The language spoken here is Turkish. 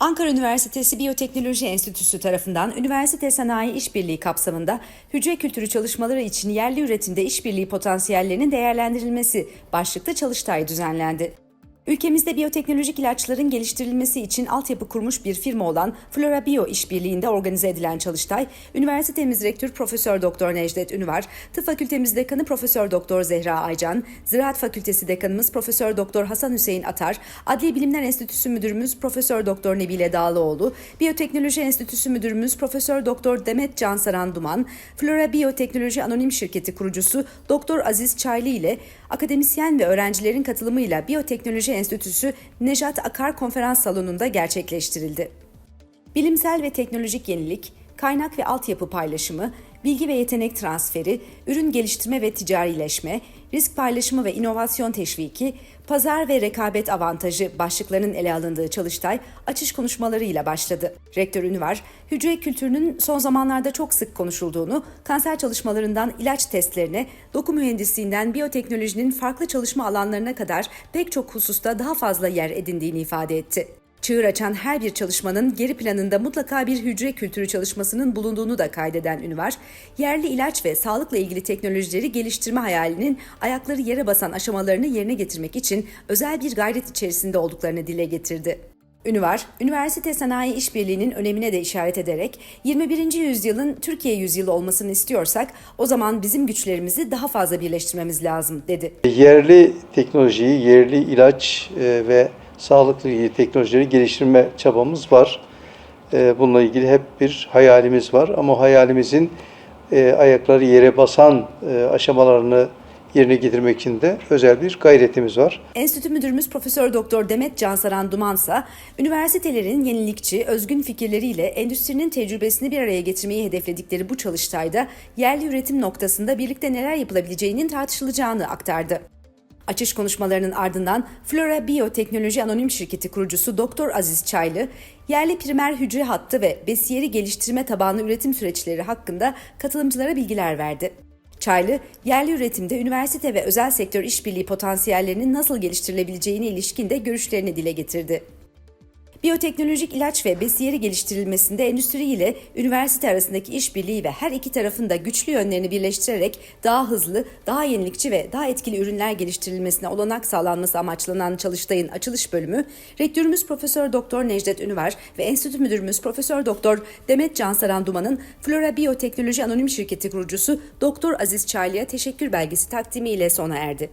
Ankara Üniversitesi Biyoteknoloji Enstitüsü tarafından Üniversite Sanayi İşbirliği kapsamında hücre kültürü çalışmaları için yerli üretimde işbirliği potansiyellerinin değerlendirilmesi başlıklı çalıştay düzenlendi. Ülkemizde biyoteknolojik ilaçların geliştirilmesi için altyapı kurmuş bir firma olan Flora Bio işbirliğinde organize edilen çalıştay, üniversitemiz rektör Profesör Doktor Necdet Ünvar, Tıp Fakültemiz Dekanı Profesör Doktor Zehra Aycan, Ziraat Fakültesi Dekanımız Profesör Doktor Hasan Hüseyin Atar, Adli Bilimler Enstitüsü Müdürümüz Profesör Doktor Nebile Dağlıoğlu, Biyoteknoloji Enstitüsü Müdürümüz Profesör Doktor Demet Cansaran Duman, Flora Biyoteknoloji Anonim Şirketi kurucusu Doktor Aziz Çaylı ile akademisyen ve öğrencilerin katılımıyla Biyoteknoloji Enstitüsü Nejat Akar Konferans Salonu'nda gerçekleştirildi. Bilimsel ve teknolojik yenilik, kaynak ve altyapı paylaşımı, bilgi ve yetenek transferi, ürün geliştirme ve ticarileşme, risk paylaşımı ve inovasyon teşviki, pazar ve rekabet avantajı başlıklarının ele alındığı çalıştay açış konuşmalarıyla başladı. Rektör Ünvar, hücre kültürünün son zamanlarda çok sık konuşulduğunu, kanser çalışmalarından ilaç testlerine, doku mühendisliğinden biyoteknolojinin farklı çalışma alanlarına kadar pek çok hususta daha fazla yer edindiğini ifade etti. Çığır açan her bir çalışmanın geri planında mutlaka bir hücre kültürü çalışmasının bulunduğunu da kaydeden Ünvar, yerli ilaç ve sağlıkla ilgili teknolojileri geliştirme hayalinin ayakları yere basan aşamalarını yerine getirmek için özel bir gayret içerisinde olduklarını dile getirdi. Ünvar, üniversite sanayi işbirliğinin önemine de işaret ederek 21. yüzyılın Türkiye yüzyılı olmasını istiyorsak o zaman bizim güçlerimizi daha fazla birleştirmemiz lazım dedi. Yerli teknolojiyi, yerli ilaç e, ve sağlıklı ilgili teknolojileri geliştirme çabamız var. E, Bununla ilgili hep bir hayalimiz var ama hayalimizin e, ayakları yere basan e, aşamalarını yerine getirmek için de özel bir gayretimiz var. Enstitü Müdürümüz Profesör Doktor Demet Cansaran Dumansa, üniversitelerin yenilikçi, özgün fikirleriyle endüstrinin tecrübesini bir araya getirmeyi hedefledikleri bu çalıştayda yerli üretim noktasında birlikte neler yapılabileceğinin tartışılacağını aktardı. Açış konuşmalarının ardından Flora Biyoteknoloji Anonim Şirketi kurucusu Doktor Aziz Çaylı, yerli primer hücre hattı ve besiyeri geliştirme tabanlı üretim süreçleri hakkında katılımcılara bilgiler verdi. Çaylı, yerli üretimde üniversite ve özel sektör işbirliği potansiyellerinin nasıl geliştirilebileceğine ilişkin de görüşlerini dile getirdi. Biyoteknolojik ilaç ve besiyeri geliştirilmesinde endüstri ile üniversite arasındaki işbirliği ve her iki tarafın da güçlü yönlerini birleştirerek daha hızlı, daha yenilikçi ve daha etkili ürünler geliştirilmesine olanak sağlanması amaçlanan çalıştayın açılış bölümü, rektörümüz Profesör Doktor Necdet Ünver ve enstitü müdürümüz Profesör Doktor Demet Cansaran Duman'ın Flora Biyoteknoloji Anonim Şirketi kurucusu Doktor Aziz Çaylı'ya teşekkür belgesi takdimiyle sona erdi.